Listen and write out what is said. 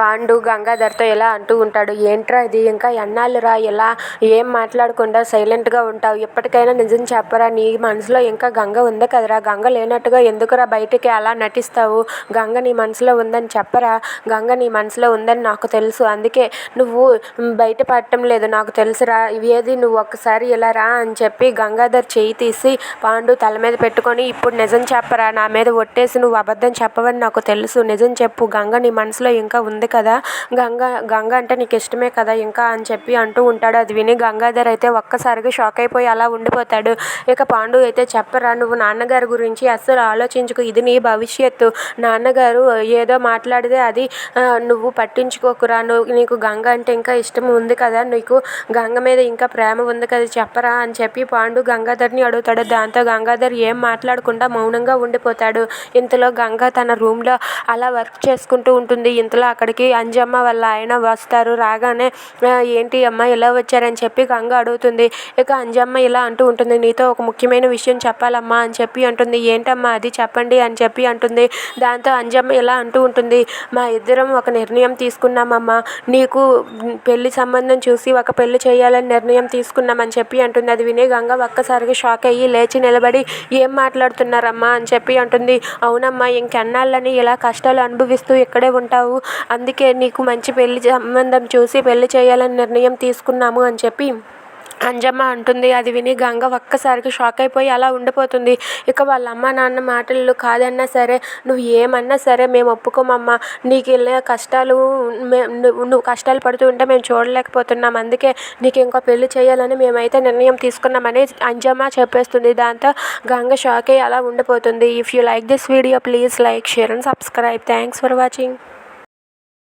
పాండు గంగాధర్తో ఇలా అంటూ ఉంటాడు ఏంట్రా ఇది? ఇంకా ఎన్నాళ్ళురా? ఇలా ఏం మాట్లాడకుండా సైలెంట్గా ఉంటావు? ఇప్పటికైనా నిజం చెప్పరా? నీ మనసులో ఇంకా గంగ ఉంది కదరా? గంగ లేనట్టుగా ఎందుకురా బయటికి అలా నటిస్తావు? గంగ నీ మనసులో ఉందని చెప్పరా? గంగ నీ మనసులో ఉందని నాకు తెలుసు. అందుకే నువ్వు బయట పడటం లేదు. నాకు తెలుసురా. ఏది నువ్వు ఒక్కసారి ఇలా రా అని చెప్పి గంగాధర్ చేయి తీసి పాండు తల మీద పెట్టుకొని ఇప్పుడు నిజం చెప్పరా? నా మీద ఒట్టేసి నువ్వు అబద్ధం చెప్పవని నాకు తెలుసు. నిజం చెప్పు. గంగ నీ మనసులో ఇంకా ఉంది కదా గంగ గంగ అంటే నీకు ఇష్టమే కదా ఇంకా అని చెప్పి అంటూ ఉంటాడు. అది విని గంగాధర్ అయితే ఒక్కసారిగా షాక్ అయిపోయి అలా ఉండిపోతాడు. ఇక పాండు అయితే చెప్పరా నువ్వు నాన్నగారి గురించి అస్సలు ఆలోచించుకు ఇది నీ భవిష్యత్తు. నాన్నగారు ఏదో మాట్లాడితే అది నువ్వు పట్టించుకోకురా. నువ్వు నీకు గంగ అంటే ఇంకా ఇష్టం ఉంది కదా నీకు గంగ మీద ఇంకా ప్రేమ ఉంది కదా చెప్పరా అని చెప్పి పాండు గంగాధర్ని అడుగుతాడు. దాంతో గంగాధర్ ఏం మాట్లాడకుండా మౌనంగా ఉండిపోతాడు. ఇంతలో గంగ తన రూమ్లో అలా వర్క్ చేసుకుంటూ ఉంటుంది. ఇంతలో అక్కడికి అంజమ్మ వాళ్ళ ఆయన వస్తారు. రాగానే ఏంటి అమ్మ ఇలా వచ్చారని చెప్పి గంగ అడుగుతుంది. ఇక అంజమ్మ ఇలా అంటూ ఉంటుంది నీతో ఒక ముఖ్యమైన విషయం చెప్పాలమ్మా అని చెప్పి అంటుంది. ఏంటమ్మా అది? చెప్పండి అని చెప్పి అంటుంది. దాంతో అంజమ్మ ఇలా అంటూ ఉంటుంది. మా ఇద్దరం ఒక నిర్ణయం తీసుకున్నామమ్మా. నీకు పెళ్ళి సంబంధం చూసి ఒక పెళ్ళి చేయాలని నిర్ణయం తీసుకున్నామని చెప్పి అంటుంది. అది వినే గంగ ఒక్కసారిగా షాక్ అయ్యి లేచి నిలబడి ఏం మాట్లాడుతున్నారమ్మా అని చెప్పి అంటుంది. అవునమ్మా ఇంకెన్నాళ్ళని ఇలా కష్టాలు అనుభవిస్తూ ఇక్కడే ఉంటావు. అందుకే నీకు మంచి పెళ్ళి సంబంధం చూసి పెళ్ళి చేయాలని నిర్ణయం తీసుకున్నాము అని చెప్పి అంజమ్మ అంటుంది. అది విని గంగ ఒక్కసారికి షాక్ అయిపోయి అలా ఉండిపోతుంది. ఇక వాళ్ళ అమ్మ నాన్న మాటలు కాదన్నా సరే నువ్వు ఏమన్నా సరే మేము ఒప్పుకోమమ్మా. నీకు ఇలా కష్టాలు నువ్వు నువ్వు కష్టాలు పడుతూ ఉంటే మేము చూడలేకపోతున్నాం. అందుకే నీకు ఇంకో పెళ్ళి చేయాలని మేమైతే నిర్ణయం తీసుకున్నామని అంజమ్మ చెప్పేస్తుంది. దాంతో గంగ షాక్ అయ్యి అలా ఉండిపోతుంది. If you like this video please like share and subscribe thanks for watching